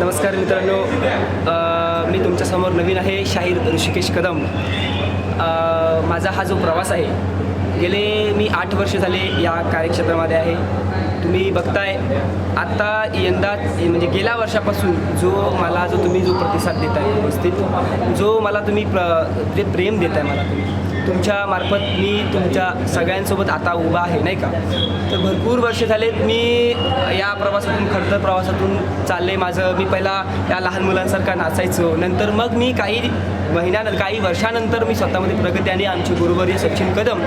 नमस्कार मित्रांनो. मी तुमच्यासमोर नवीन आहे शाहीर ऋषिकेश कदम. माझा हा जो प्रवास आहे गेले मी आठ वर्ष झाले या कार्यक्षेत्रामध्ये आहे. तुम्ही बघताय आत्ता यंदा म्हणजे गेल्या वर्षापासून जो मला जो तुम्ही जो प्रतिसाद देताय व्यवस्थित जो मला तुम्ही प्र जे प्रेम देताय मला तुम्ही तुमच्या मार्फत मी तुमच्या सगळ्यांसोबत आता उभा आहे नाही का? तर भरपूर वर्ष झालेत मी या प्रवासातून खडतर प्रवासातून चालले. माझं मी पहिला या लहान मुलांसारखा नाचायचो. नंतर मग मी काही महिन्यानंतर काही वर्षानंतर मी स्वतःमध्ये प्रगती आणि आमचे गुरुवर्य सचिन कदम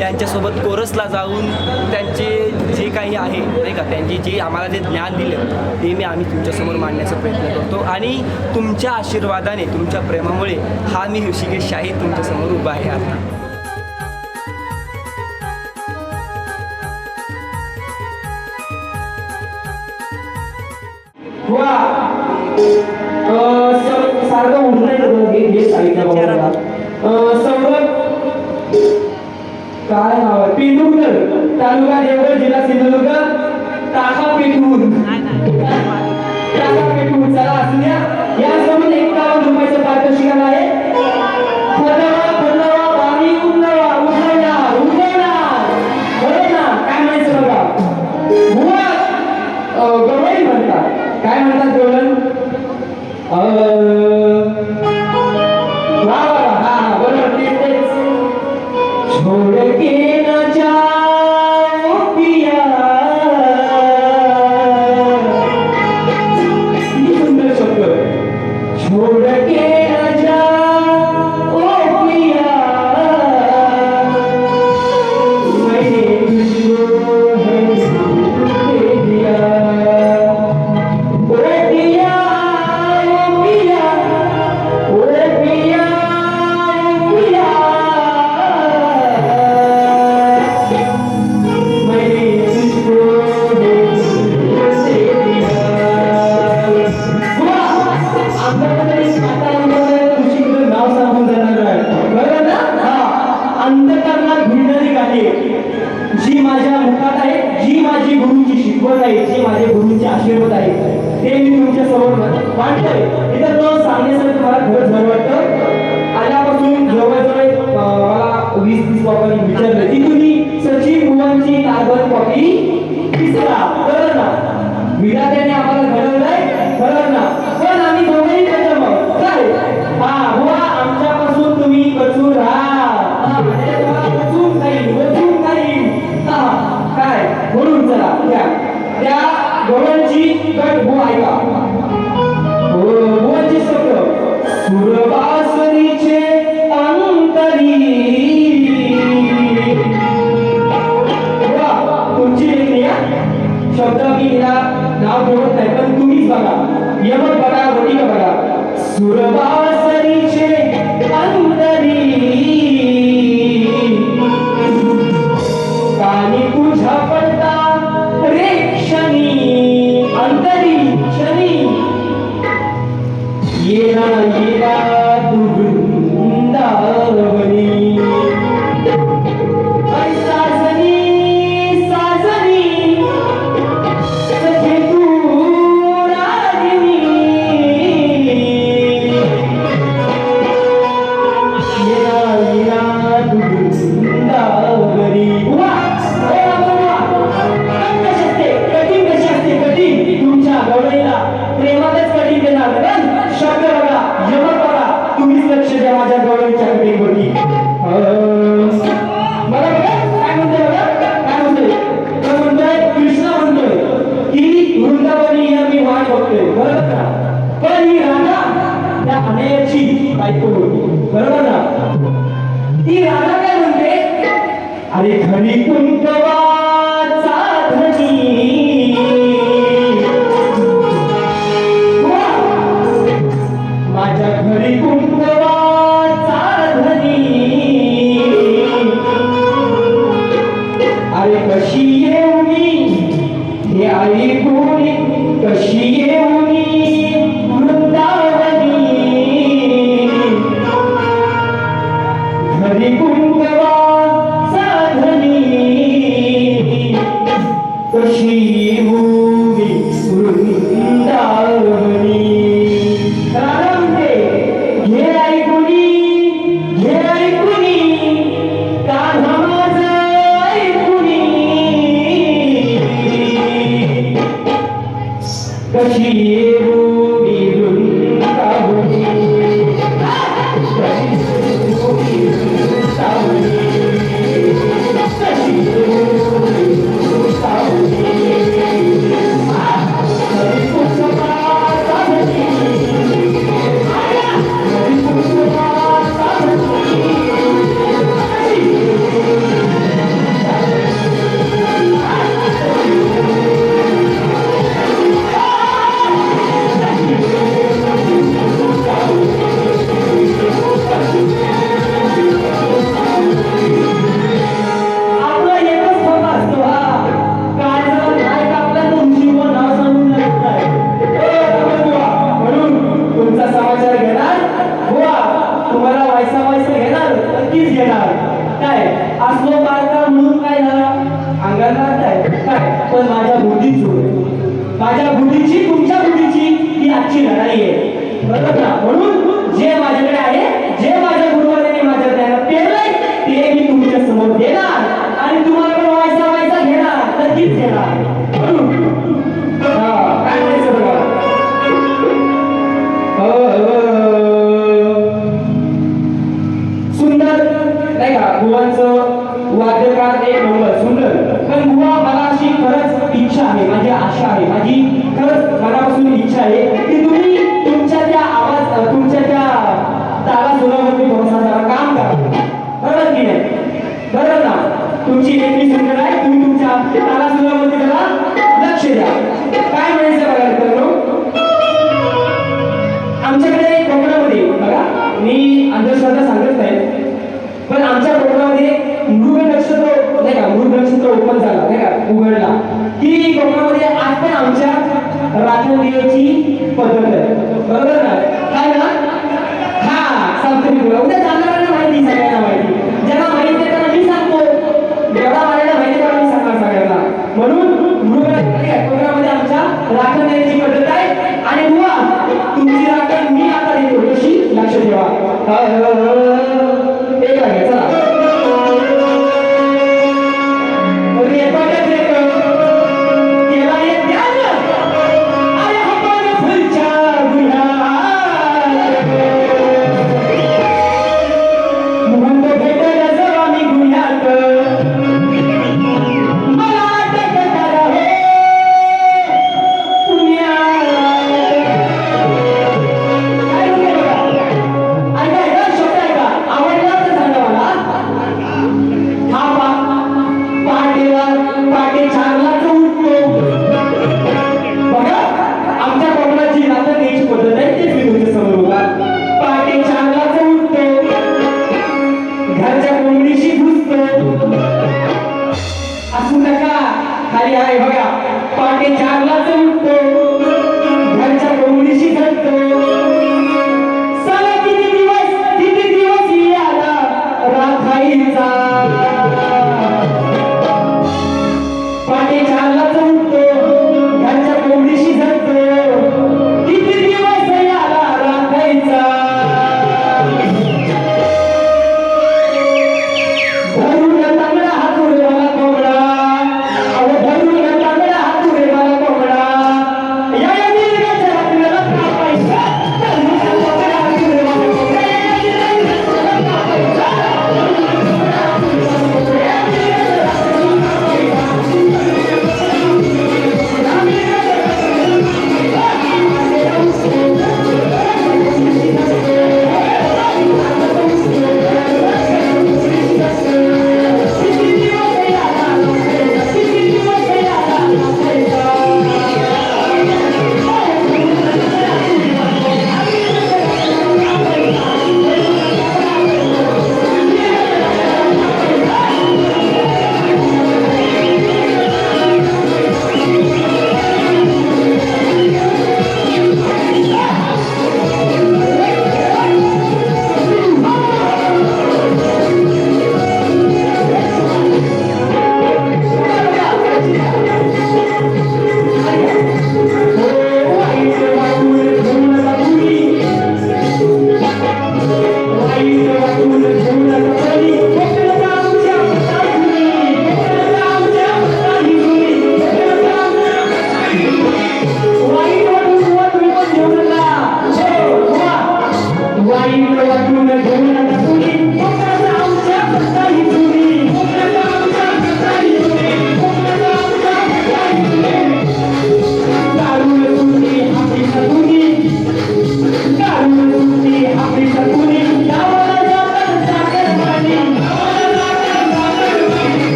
यांच्यासोबत कोरसला जाऊन त्यांचे जे काही आहे नाही का त्यांची जे आम्हाला जे ज्ञान दिलं ते मी आम्ही तुमच्यासमोर मांडण्याचा प्रयत्न करतो आणि तुमच्या आशीर्वादाने तुमच्या प्रेमामुळे हा मी ऋषिकेश शाही तुमच्यासमोर उभा आहे आता Wow. अं, सारखं उठलंय हे. अं, सौरभ काय नाव आहे? पेंडुरकर तालुका देवगड जिल्हा सिंधुदुर्ग. टाका पेटूर टाका पेटूर चला असू द्या. यासोबत एकावन्न रुपयाचं पारितोषिक आहे. फदवा फदवा बारी मांडतोय इथं न सांगण्यासाठी मला खरंच पण माझ्या बुद्धीच माझ्या बुद्धीची तुमच्या बुद्धीची ही आजची लढाई आहे. बरोबर ना म्हणून जे माझ्याकडे आहे जे माझ्या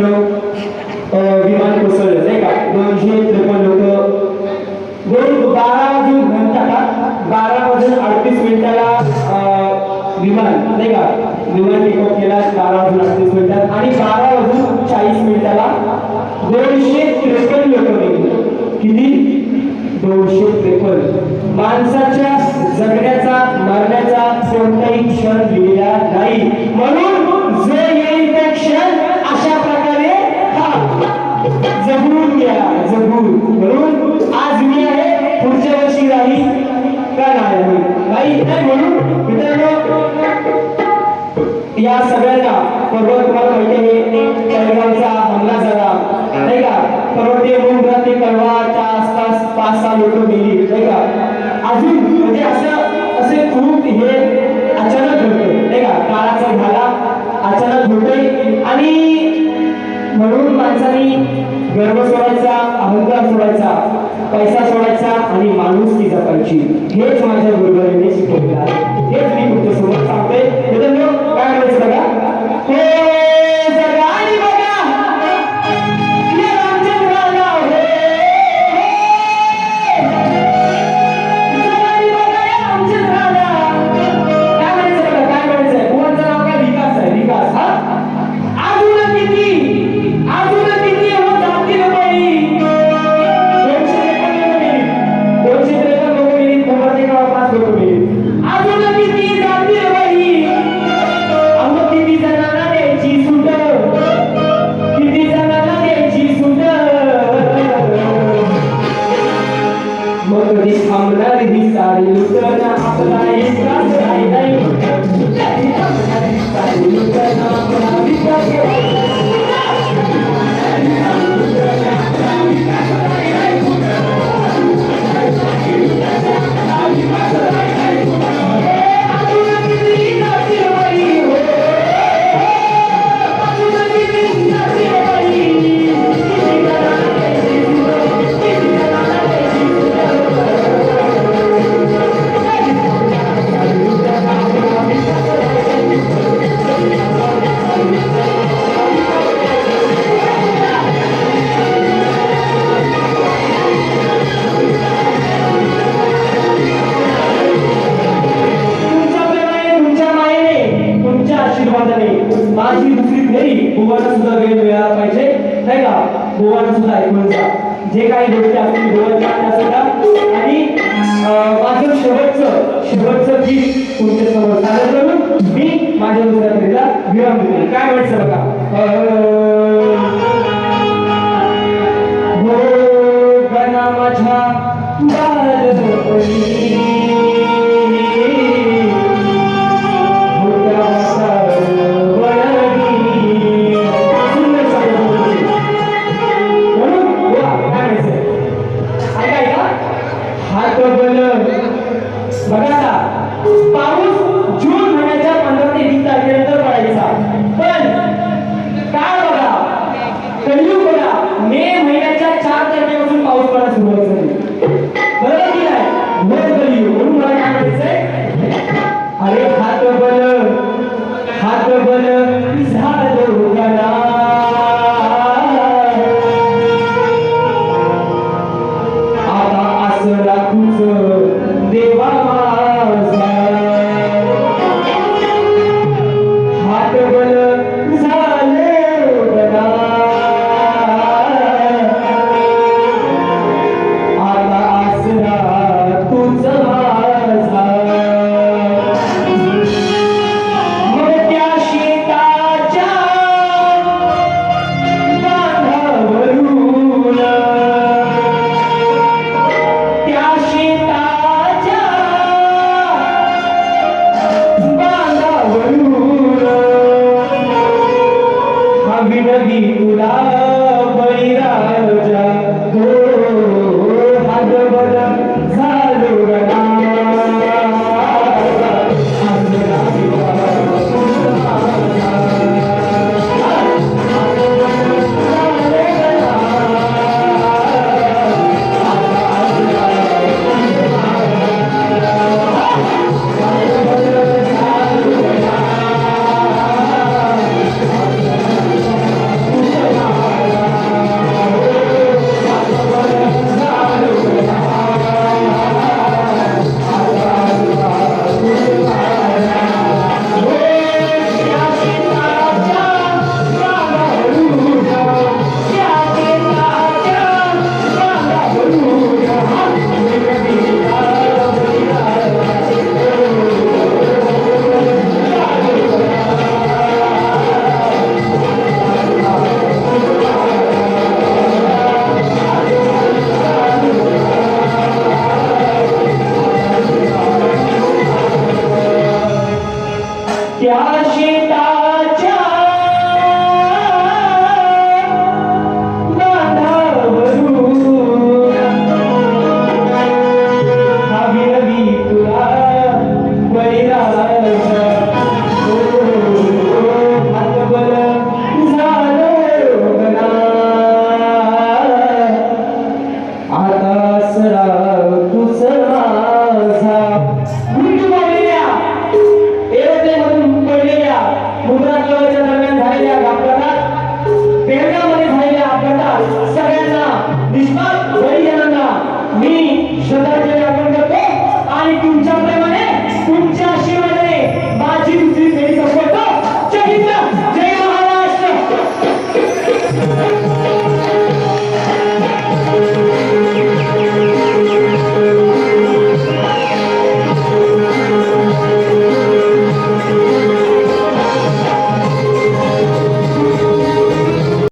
Pablo सुद्धा लोक गेली नाही का? अजून म्हणजे असं असे खूप हे अचानक घडते नाही का? काळाचा झाला अचानक घडते आणि म्हणून माणसाने गर्व सोडायचा अहंकार सोडायचा पैसा सोडायचा आणि माणूस ती जपायची हेच माझ्या गुरुवारीने शिकवलं आहे. हेच मी तुमच्यासोबत सांगते काय करायचं बघा?